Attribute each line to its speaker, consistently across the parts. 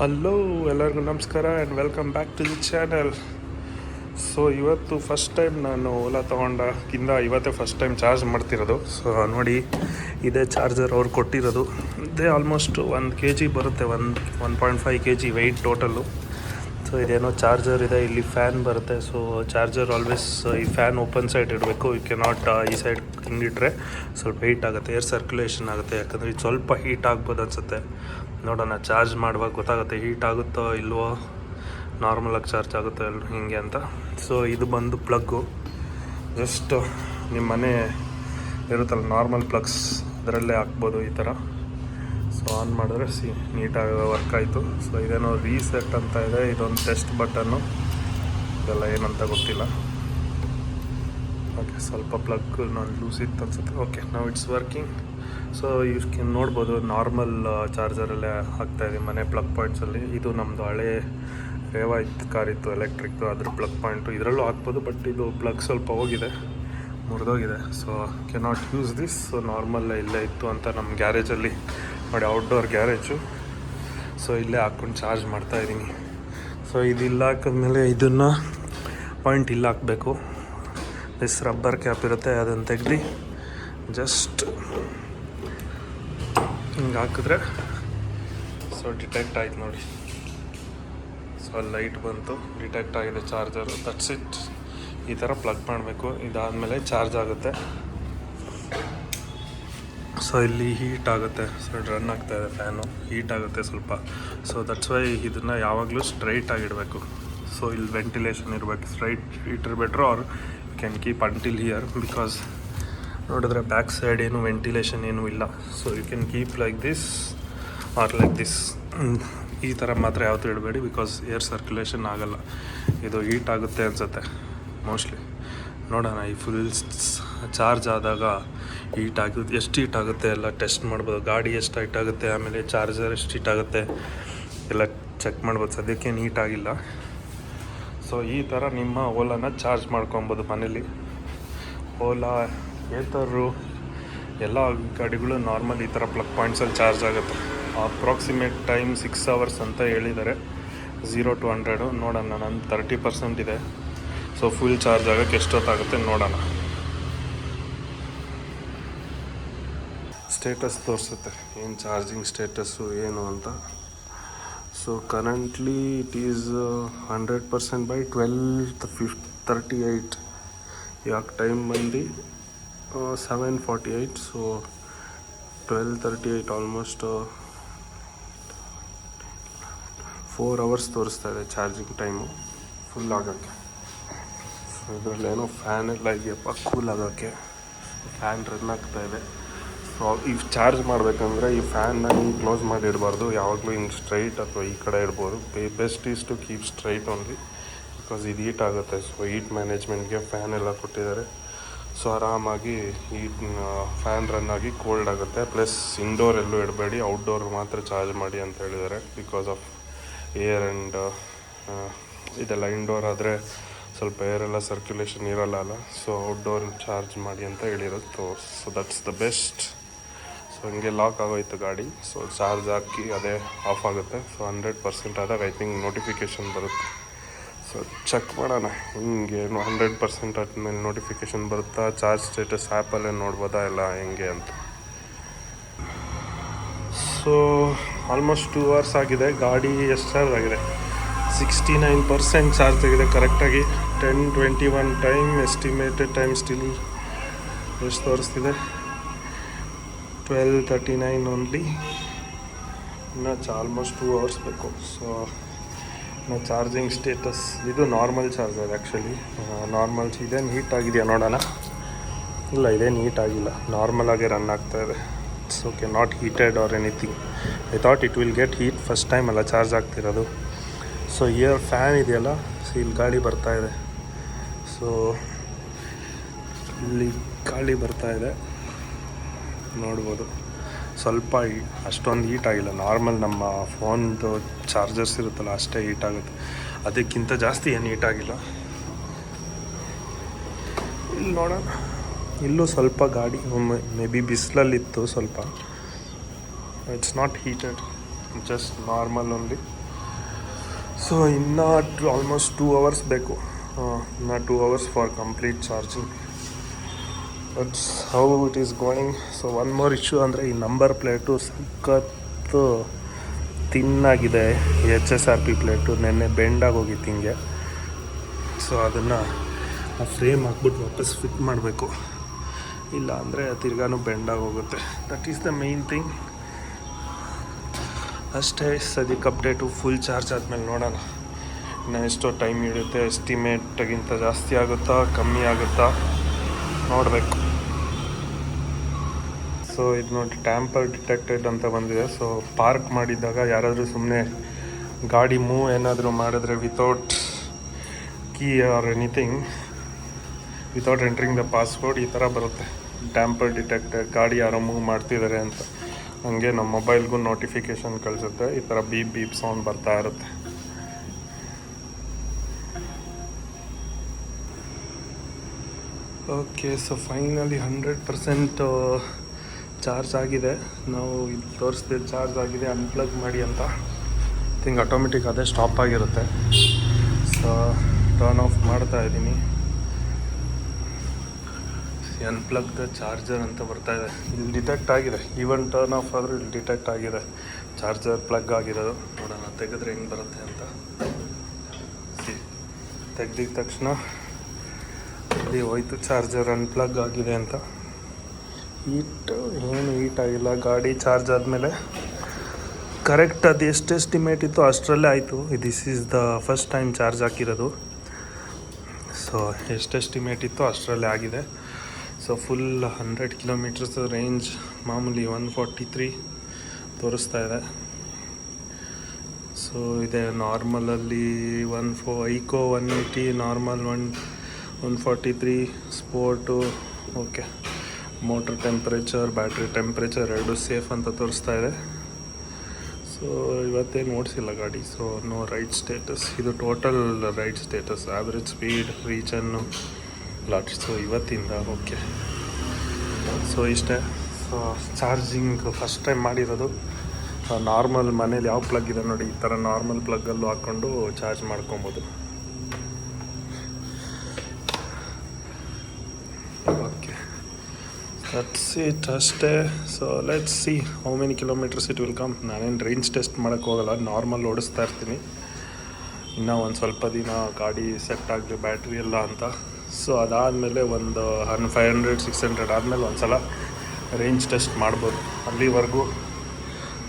Speaker 1: Hello ಎಲ್ಲರಿಗೂ ನಮಸ್ಕಾರ and welcome back to the channel so ಇವತ್ತು ಫಸ್ಟ್ ಟೈಮ್ ನಾನು ಓಲಾ ತೊಗೊಂಡಕ್ಕಿಂತ ಇವತ್ತೇ ಫಸ್ಟ್ ಟೈಮ್ ಚಾರ್ಜ್ ಮಾಡ್ತಿರೋದು. ಸೊ ನೋಡಿ, ಇದೇ ಚಾರ್ಜರ್ ಅವ್ರು ಕೊಟ್ಟಿರೋದು. ಇದೇ ಆಲ್ಮೋಸ್ಟ್ ಒಂದು ಕೆ ಜಿ ಬರುತ್ತೆ, ಒಂದು one point five K G weight total so ಇದೇನೋ ಚಾರ್ಜರ್ ಇದೆ, ಇಲ್ಲಿ ಫ್ಯಾನ್ ಬರುತ್ತೆ. ಸೊ ಚಾರ್ಜರ್ ಆಲ್ವೇಸ್ ಈ ಫ್ಯಾನ್ ಓಪನ್ ಸೈಡ್ ಇಡಬೇಕು. ಯು ಕೆ ನಾಟ್ ಈ ಸೈಡ್ ಹಿಂಗಿಟ್ರೆ ಸ್ವಲ್ಪ ಹೀಟ್ ಆಗುತ್ತೆ ಏರ್ ಸರ್ಕ್ಯುಲೇಷನ್ ಆಗುತ್ತೆ. ಯಾಕಂದರೆ ಇದು ಸ್ವಲ್ಪ ಹೀಟ್ ಆಗ್ಬೋದು ಅನಿಸುತ್ತೆ. ನೋಡೋಣ ಚಾರ್ಜ್ ಮಾಡುವಾಗ ಗೊತ್ತಾಗುತ್ತೆ ಹೀಟ್ ಆಗುತ್ತೋ ಇಲ್ವೋ ನಾರ್ಮಲಾಗಿ ಚಾರ್ಜ್ ಆಗುತ್ತೋ ಇಲ್ಲ ಹಿಂಗೆ ಅಂತ. ಸೊ ಇದು ಬಂದು ಪ್ಲಗ್ಗು ಜಸ್ಟ್ ನಿಮ್ಮ ಮನೆ ಇರುತ್ತಲ್ಲ ನಾರ್ಮಲ್ ಪ್ಲಗ್ಸ್ ಅದರಲ್ಲೇ ಹಾಕ್ಬೋದು ಈ ಥರ ಸೊ ಆನ್ ಮಾಡಿದ್ರೆ ಸಿ ನೀಟಾಗಿ ವರ್ಕ್ ಆಯಿತು. ಸೊ ಇದೇನೋ ರೀಸೆಟ್ ಅಂತ ಇದೆ, ಇದೊಂದು ಟೆಸ್ಟ್ ಬಟನ್ನು ಇದೆಲ್ಲ ಏನಂತ ಗೊತ್ತಿಲ್ಲ. ಓಕೆ ಸ್ವಲ್ಪ ಪ್ಲಗ್ ನಾನು ಲೂಸ್ ಇತ್ತು ಅನ್ಸುತ್ತೆ. ಓಕೆ ನಾವು ಇಟ್ಸ್ ವರ್ಕಿಂಗ್ ಸೊ ಇವ್ಕೆ ನೋಡ್ಬೋದು ನಾರ್ಮಲ್ ಚಾರ್ಜರಲ್ಲೇ ಹಾಕ್ತಾ ಇದೀವಿ ಮನೆ ಪ್ಲಗ್ ಪಾಯಿಂಟ್ಸಲ್ಲಿ ಇದು ನಮ್ಮದು ಹಳೆ ರೇವಾ ಇತ್ತು ಕಾರ್ ಇತ್ತು ಎಲೆಕ್ಟ್ರಿಕ್ದು ಅದ್ರ ಪ್ಲಗ್ ಪಾಯಿಂಟು ಇದರಲ್ಲೂ ಹಾಕ್ಬೋದು ಬಟ್ ಇದು ಪ್ಲಗ್ ಸ್ವಲ್ಪ ಹೋಗಿದೆ, ಮುರಿದೋಗಿದೆ. So cannot use this so normal ಇಲ್ಲೇ ಇತ್ತು ಅಂತ ನಮ್ಮ ಗ್ಯಾರೇಜಲ್ಲಿ ನೋಡಿ ಔಟ್ಡೋರ್ ಗ್ಯಾರೇಜು ಸೊ ಇಲ್ಲೇ ಹಾಕ್ಕೊಂಡು ಚಾರ್ಜ್ ಮಾಡ್ತಾ ಇದ್ದೀನಿ ಸೊ ಇದು ಹಾಕಿದ್ಮೇಲೆ ಇದನ್ನು ಪಾಯಿಂಟ್ ಇಲ್ಲಿ ಹಾಕಬೇಕು ದಿಸ್ ರಬ್ಬರ್ ಕ್ಯಾಪ್ ಇರುತ್ತೆ, ಅದನ್ನು ತೆಗ್ದು ಜಸ್ಟ್ ಹಿಂಗೆ ಹಾಕಿದ್ರೆ ಸೊ ಡಿಟೆಕ್ಟ್ ಆಯ್ತು ನೋಡಿ. ಸೊ ಲೈಟ್ ಬಂತು ಡಿಟೆಕ್ಟ್ ಆಗಿದೆ ಚಾರ್ಜರು ದಟ್ಸ್ ಇಟ್ ಈ ಥರ ಪ್ಲಗ್ ಮಾಡಬೇಕು, ಇದಾದಮೇಲೆ ಚಾರ್ಜ್ ಆಗುತ್ತೆ. ಸೊ ಇಲ್ಲಿ ಹೀಟ್ ಆಗುತ್ತೆ ಸೊ ರನ್ ಆಗ್ತಾ ಇದೆ ಫ್ಯಾನು ಹೀಟ್ ಆಗುತ್ತೆ ಸ್ವಲ್ಪ. ಸೊ ದಟ್ಸ್ ವೈ ಇದನ್ನು ಯಾವಾಗಲೂ ಸ್ಟ್ರೈಟ್ ಆಗಿಡಬೇಕು. ಸೊ ಇಲ್ಲಿ ವೆಂಟಿಲೇಷನ್ ಇರಬೇಕು ಸ್ಟ್ರೈಟ್ ಇಟ್ಟರೆ ಅವ್ರು can keep until here because ನೋಡಿದ್ರೆ ಬ್ಯಾಕ್ ಸೈಡ್ ಏನು ವೆಂಟಿಲೇಷನ್ ಏನೂ ಇಲ್ಲ. So you can keep like this or like this ಈ ಥರ ಮಾತ್ರ ಯಾವತ್ತೂ ಇಡಬೇಡಿ ಬಿಕಾಸ್ ಏರ್ ಸರ್ಕ್ಯುಲೇಷನ್ ಆಗೋಲ್ಲ. ಇದು ಹೀಟ್ ಆಗುತ್ತೆ ಅನಿಸುತ್ತೆ ಮೋಸ್ಟ್ಲಿ ನೋಡೋಣ, ಈ ಫುಲ್ ಚಾರ್ಜ್ ಆದಾಗ ಹೀಟ್ ಆಗುತ್ತೆ ಎಷ್ಟು ಹೀಟ್ ಆಗುತ್ತೆ ಎಲ್ಲ ಟೆಸ್ಟ್ ಮಾಡ್ಬೋದು. ಗಾಡಿ ಎಷ್ಟು ಹೀಟ್ ಆಗುತ್ತೆ, ಆಮೇಲೆ ಚಾರ್ಜರ್ ಎಷ್ಟು ಹೀಟ್ ಆಗುತ್ತೆ ಎಲ್ಲ ಚೆಕ್ ಮಾಡ್ಬೋದು. ಸದ್ಯಕ್ಕೇನು ಹೀಟ್ ಆಗಿಲ್ಲ. ಸೊ ಈ ಥರ ನಿಮ್ಮ ಓಲಾನ ಚಾರ್ಜ್ ಮಾಡ್ಕೊಬೋದು ಮನೇಲಿ. ಓಲಾ ಏತರು ಎಲ್ಲ ಗಾಡಿಗಳು ನಾರ್ಮಲ್ ಈ ಥರ ಪ್ಲಗ್ ಪಾಯಿಂಟ್ಸಲ್ಲಿ ಚಾರ್ಜ್ ಆಗುತ್ತೆ. ಅಪ್ರಾಕ್ಸಿಮೇಟ್ ಟೈಮ್ ಸಿಕ್ಸ್ ಅವರ್ಸ್ ಅಂತ ಹೇಳಿದ್ದಾರೆ. ಝೀರೋ ಟು ಹಂಡ್ರೆಡು ನೋಡೋಣ ನನ್ನ ತರ್ಟಿ ಪರ್ಸೆಂಟ್ ಇದೆ. ಸೊ ಫುಲ್ ಚಾರ್ಜ್ ಆಗೋಕ್ಕೆ ಎಷ್ಟೊತ್ತಾಗುತ್ತೆ ನೋಡೋಣ. ಸ್ಟೇಟಸ್ ತೋರಿಸುತ್ತೆ. ಏನು ಚಾರ್ಜಿಂಗ್ ಸ್ಟೇಟಸ್ಸು ಏನು ಅಂತ. So currently it is hundred percent by twelve ಫಿಫ್ thirty eight ಇವಾಗ ಟೈಮ್ ಬಂದು seven forty eight so twelve thirty eight almost four hours ತೋರಿಸ್ತಾ ಇದೆ ಚಾರ್ಜಿಂಗ್ ಟೈಮು ಫುಲ್ ಆಗೋಕ್ಕೆ. ಸೊ ಇದರಲ್ಲೇನೋ ಫ್ಯಾನ್ ಎಲ್ಲ ಇದೆಯಪ್ಪ ಕೂಲ್ ಆಗೋಕ್ಕೆ. ಫ್ಯಾನ್ ರನ್ ಆಗ್ತಾ ಇದೆ. ಈ ಚಾರ್ಜ್ ಮಾಡಬೇಕಂದ್ರೆ ಈ ಫ್ಯಾನ್ನ ಹಿಂಗೆ ಕ್ಲೋಸ್ ಮಾಡಿ ಇಡಬಾರ್ದು ಯಾವಾಗಲೂ ಹಿಂಗೆ ಸ್ಟ್ರೈಟ್ ಅಥವಾ ಈ ಕಡೆ ಇಡ್ಬೋದು best is to keep straight only because ಇದು ಹೀಟ್ ಆಗುತ್ತೆ. ಸೊ ಹೀಟ್ ಮ್ಯಾನೇಜ್ಮೆಂಟ್ಗೆ ಫ್ಯಾನ್ ಎಲ್ಲ ಕೊಟ್ಟಿದ್ದಾರೆ. ಸೊ ಆರಾಮಾಗಿ ಈ ಫ್ಯಾನ್ ರನ್ ಆಗಿ ಕೋಲ್ಡ್ ಆಗುತ್ತೆ. ಪ್ಲಸ್ ಇಂಡೋರ್ ಎಲ್ಲೂ ಇಡಬೇಡಿ. ಔಟ್ಡೋರ್ ಮಾತ್ರ ಚಾರ್ಜ್ ಮಾಡಿ ಅಂತ ಹೇಳಿದ್ದಾರೆ ಬಿಕಾಸ್ ಆಫ್ ಏರ್ ಆ್ಯಂಡ್ ಇದೆಲ್ಲ ಇಂಡೋರ್ ಆದರೆ ಸ್ವಲ್ಪ ಏರೆಲ್ಲ ಸರ್ಕ್ಯುಲೇಷನ್ ಇರೋಲ್ಲ ಅಲ್ಲ. ಸೊ ಔಟ್ಡೋರ್ ಚಾರ್ಜ್ ಮಾಡಿ ಅಂತ ಹೇಳಿರೋದು. So that's the best so ಹಿಂಗೆ ಲಾಕ್ ಆಗೋಯ್ತು ಗಾಡಿ. ಸೊ ಚಾರ್ಜ್ ಹಾಕಿ ಅದೇ ಆಫ್ ಆಗುತ್ತೆ. ಸೊ ಹಂಡ್ರೆಡ್ ಪರ್ಸೆಂಟ್ ಆದಾಗ ಐ ಥಿಂಕ್ ನೋಟಿಫಿಕೇಷನ್ ಬರುತ್ತೆ. ಸೊ ಚೆಕ್ ಮಾಡೋಣ. ಹಿಂಗೆ ಹಂಡ್ರೆಡ್ ಪರ್ಸೆಂಟ್ ಆದ್ಮೇಲೆ ನೋಟಿಫಿಕೇಶನ್ ಬರುತ್ತಾ? ಚಾರ್ಜ್ ಸ್ಟೇಟಸ್ ಆ್ಯಪಲ್ಲೇ ನೋಡ್ಬೋದಾ ಇಲ್ಲ ಹೆಂಗೆ ಅಂತ. ಸೊ ಆಲ್ಮೋಸ್ಟ್ ಟೂ ಅವರ್ಸ್ ಆಗಿದೆ. ಗಾಡಿ ಎಷ್ಟು ಚಾರ್ಜ್ ಆಗಿದೆ? ಸಿಕ್ಸ್ಟಿ ನೈನ್ ಪರ್ಸೆಂಟ್ ಚಾರ್ಜ್ ಆಗಿದೆ ಕರೆಕ್ಟಾಗಿ ten twenty one time estimated time still ಎಷ್ಟು ತೋರಿಸ್ತಿದೆ? ಟ್ವೆಲ್ ತರ್ಟಿ ನೈನ್ ಓನ್ಲಿ ಇನ್ನು ಆಲ್ಮೋಸ್ಟ್ ಟೂ ಅವರ್ಸ್ ಬೇಕು. ಸೊ ಇನ್ನು ಚಾರ್ಜಿಂಗ್ ಸ್ಟೇಟಸ್ ಇದು ನಾರ್ಮಲ್ ಚಾರ್ಜರ್ ಆ್ಯಕ್ಚುಲಿ ನಾರ್ಮಲ್ಸ್ ಇದೆ ನೀಟಾಗಿದೆಯಾ ನೋಡೋಣ. ಇಲ್ಲ, ಇದೇ ನೀಟಾಗಿಲ್ಲ ಆಗಿಲ್ಲ. ನಾರ್ಮಲ್ ಆಗಿ ರನ್ ಆಗ್ತಾ ಇದೆ. It's okay not heated or anything I thought it will get heat first time ಅಲ್ಲ ಚಾರ್ಜ್ ಆಗ್ತಿರೋದು. ಸೊ ಇಯರ್ ಫ್ಯಾನ್ ಇದೆಯಲ್ಲ? ಸೊ ಇಲ್ಲಿ ಗಾಳಿ ಬರ್ತಾ ಇದೆ. ಸೊ ಇಲ್ಲಿ ಗಾಳಿ ಬರ್ತಾ ಇದೆ. ನೋಡ್ಬೋದು. ಸ್ವಲ್ಪ ಅಷ್ಟೊಂದು ಹೀಟ್ ಆಗಿಲ್ಲ. ನಾರ್ಮಲ್ ನಮ್ಮ ಫೋನ್ದು ಚಾರ್ಜರ್ಸ್ ಇರುತ್ತಲ್ಲ, ಅಷ್ಟೇ ಹೀಟ್ ಆಗುತ್ತೆ. ಅದಕ್ಕಿಂತ ಜಾಸ್ತಿ ಏನು ಹೀಟ್ ಆಗಿಲ್ಲ. ಇಲ್ಲಿ ನೋಡೋಣ. ಇಲ್ಲೂ ಸ್ವಲ್ಪ ಗಾಡಿ ಮೇ ಬಿ ಬಿಸಿಲಲ್ಲಿತ್ತು ಸ್ವಲ್ಪ. It's not heated just normal only so ಇನ್ನೂ ಆಲ್ಮೋಸ್ಟ್ ಟೂ ಅವರ್ಸ್ ಬೇಕು. ಇನ್ನೂ two hours for complete charging that's how it is going so one more issue ಅಂದರೆ ಈ ನಂಬರ್ ಪ್ಲೇಟು ಸಖತ್ತು ತಿನ್ನಾಗಿದೆ H S R P plate ನೆನ್ನೆ ಬೆಂಡಾಗಿ ಹೋಗಿತ್ತು ಹಿಂಗೆ. ಸೊ ಅದನ್ನು ಆ ಫ್ರೇಮ್ ಹಾಕ್ಬಿಟ್ಟು ವಾಪಸ್ ಫಿಟ್ ಮಾಡಬೇಕು. ಇಲ್ಲ ಅಂದರೆ ತಿರ್ಗಾನು ಬೆಂಡಾಗಿ ಹೋಗುತ್ತೆ that is the main thing ಅಷ್ಟೇ, ಸದ್ಯಕ್ಕೆ ಅಪ್ಡೇಟು ಫುಲ್ ಚಾರ್ಜ್ ಆದಮೇಲೆ ನೋಡೋಣ. ಇನ್ನು ಎಷ್ಟೋ ಟೈಮ್ ಹಿಡಿಯುತ್ತೆ ಎಸ್ಟಿಮೇಟ್ಗಿಂತ ಜಾಸ್ತಿ ಆಗುತ್ತಾ, ಕಮ್ಮಿ ಆಗುತ್ತಾ, ನೋಡಬೇಕು. ಸೊ ಇದು ನೋಡಿ ಟ್ಯಾಂಪರ್ ಡಿಟೆಕ್ಟೆಡ್ ಅಂತ ಬಂದಿದೆ. ಸೊ ಪಾರ್ಕ್ ಮಾಡಿದ್ದಾಗ ಯಾರಾದರೂ ಸುಮ್ಮನೆ ಗಾಡಿ ಮೂವ್ ಏನಾದರೂ ಮಾಡಿದ್ರೆ without key or anything without entering the password ಈ ಥರ ಬರುತ್ತೆ. ಟ್ಯಾಂಪರ್ ಡಿಟೆಕ್ಟೆಡ್ ಗಾಡಿ ಯಾರೋ ಮೂವ್ ಮಾಡ್ತಿದ್ದಾರೆ ಅಂತ. ಹಂಗೆ ನಮ್ಮ ಮೊಬೈಲ್ಗೂ ನೋಟಿಫಿಕೇಶನ್ ಕಳಿಸುತ್ತೆ. ಈ ಥರ ಬೀಪ್ ಬೀಪ್ ಸೌಂಡ್ ಬರ್ತಾ ಇರುತ್ತೆ. Okay so finally hundred percent charge ಆಗಿದೆ. ನಾವು ಇಲ್ಲಿ ತೋರಿಸ್ದೆ ಚಾರ್ಜ್ ಆಗಿದೆ ಅನ್ಪ್ಲಗ್ ಮಾಡಿ ಅಂತ. ಥಿಂಗ್ ಆಟೋಮೆಟಿಕ್ ಅದೇ ಸ್ಟಾಪ್ ಆಗಿರುತ್ತೆ. ಸೊ ಟರ್ನ್ ಆಫ್ ಮಾಡ್ತಾ ಇದ್ದೀನಿ. ಅನ್ಪ್ಲಗ್ ದ ಚಾರ್ಜರ್ ಅಂತ ಬರ್ತಾ ಇದೆ. ಇಲ್ಲಿ ಡಿಟೆಕ್ಟ್ ಆಗಿದೆ. ಈವನ್ ಟರ್ನ್ ಆಫ್ ಆದರೂ ಇಲ್ಲಿ ಡಿಟೆಕ್ಟ್ ಆಗಿದೆ. ಚಾರ್ಜರ್ ಪ್ಲಗ್ ಆಗಿರೋದು. ನೋಡೋಣ, ತೆಗೆದ್ರೆ ಹೆಂಗೆ ಬರುತ್ತೆ ಅಂತ. ತೆಗ್ದಿದ ತಕ್ಷಣ ಇಲ್ಲಿ ಹೋಯ್ತು ಚಾರ್ಜರ್ ಅನ್ಪ್ಲಗ್ ಆಗಿದೆ ಅಂತ. ಹೀಟ್ ಏನು ಹೀಟ್ ಆಗಿಲ್ಲ, ಗಾಡಿ ಚಾರ್ಜ್ ಆದಮೇಲೆ ಕರೆಕ್ಟ್ ಅದು ಎಷ್ಟು ಎಸ್ಟಿಮೇಟ್ ಇತ್ತು ಅಷ್ಟರಲ್ಲೇ ಆಯಿತು. This is the first time charge ಹಾಕಿರೋದು. ಸೊ ಎಷ್ಟು ಎಸ್ಟಿಮೇಟ್ ಇತ್ತು ಅಷ್ಟರಲ್ಲೇ ಆಗಿದೆ. So full hundred kilometers range ಮಾಮೂಲಿ ಒನ್ ಫಾರ್ಟಿ ತ್ರೀ ತೋರಿಸ್ತಾ ಇದೆ. ಸೊ ಇದೆ ನಾರ್ಮಲಲ್ಲಿ ಒನ್ ಫೋ eco one eighty normal one one forty three sport okay motor temperature, battery temperature ಎರಡು ಸೇಫ್ ಅಂತ ತೋರಿಸ್ತಾ ಇದೆ. ಸೊ ಇವತ್ತೇನು ಓಡಿಸಿಲ್ಲ ಗಾಡಿ. ಸೊ ನೋ ರೈಟ್ ಸ್ಟೇಟಸ್ ಇದು total ride status average speed ರೀಚನ್ನು lot so ಇವತ್ತಿಂದ ಓಕೆ ಸೊ ಇಷ್ಟೇ. ಸೊ ಚಾರ್ಜಿಂಗ್ ಫಸ್ಟ್ ಟೈಮ್ ಮಾಡಿರೋದು. ನಾರ್ಮಲ್ ಮನೇಲಿ ಯಾವ ಪ್ಲಗ್ ಇದೆ ನೋಡಿ, ಈ ಥರ ನಾರ್ಮಲ್ ಪ್ಲಗ್ಗಲ್ಲೂ ಹಾಕ್ಕೊಂಡು ಚಾರ್ಜ್ ಮಾಡ್ಕೊಬೋದು. ಓಕೆ ದಟ್ಸ್ ಇಟ್ ಅಷ್ಟೇ so let's see how many kilometers it will come ನಾನೇನು ರೇಂಜ್ ಟೆಸ್ಟ್ ಮಾಡೋಕ್ಕೆ ಹೋಗಲ್ಲ ನಾರ್ಮಲ್ ಓಡಿಸ್ತಾ ಇರ್ತೀನಿ. ಇನ್ನೂ ಒಂದು ಸ್ವಲ್ಪ ದಿನ ಗಾಡಿ ಸೆಟ್ ಆಗಲಿ ಬ್ಯಾಟ್ರಿ ಎಲ್ಲ ಅಂತ. ಸೊ ಅದಾದಮೇಲೆ ಒಂದು ಹನ್ ಫೈವ್ ಹಂಡ್ರೆಡ್ ಸಿಕ್ಸ್ ಹಂಡ್ರೆಡ್ ಆದಮೇಲೆ ಒಂದು ಸಲ ರೇಂಜ್ ಟೆಸ್ಟ್ ಮಾಡ್ಬೋದು. ಅಲ್ಲಿವರೆಗೂ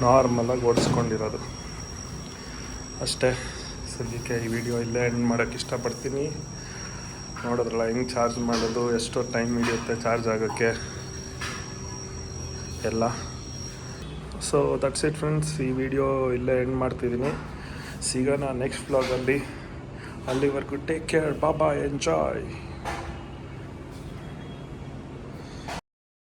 Speaker 1: ನಾರ್ಮಲಾಗಿ ಓಡಿಸ್ಕೊಂಡಿರೋದು. ಅಷ್ಟೇ. ಸದ್ಯಕ್ಕೆ ಈ ವಿಡಿಯೋ ಇಲ್ಲೇ ಎಂಡ್ ಮಾಡೋಕ್ಕೆ ಇಷ್ಟಪಡ್ತೀನಿ. ನೋಡೋದ್ರಲ್ಲ, ಹೆಂಗೆ ಚಾರ್ಜ್ ಮಾಡೋದು, ಎಷ್ಟು ಟೈಮ್ ಹಿಡಿಯುತ್ತೆ ಚಾರ್ಜ್ ಆಗೋಕ್ಕೆ. ಎಲ್ಲ. ಸೊ ದಟ್ಸ್ ಇಟ್ ಫ್ರೆಂಡ್ಸ್ ಈ ವಿಡಿಯೋ ಇಲ್ಲೇ ಎಂಡ್ ಮಾಡ್ತಿದ್ದೀನಿ. ಸಿಗೋಣ ನೆಕ್ಸ್ಟ್ ವ್ಲಾಗಲ್ಲಿ ಅಲ್ಲಿವರೆಗೂ ಟೇಕ್ ಕೇರ್ ಬಾಬಾ ಎಂಜಾಯ್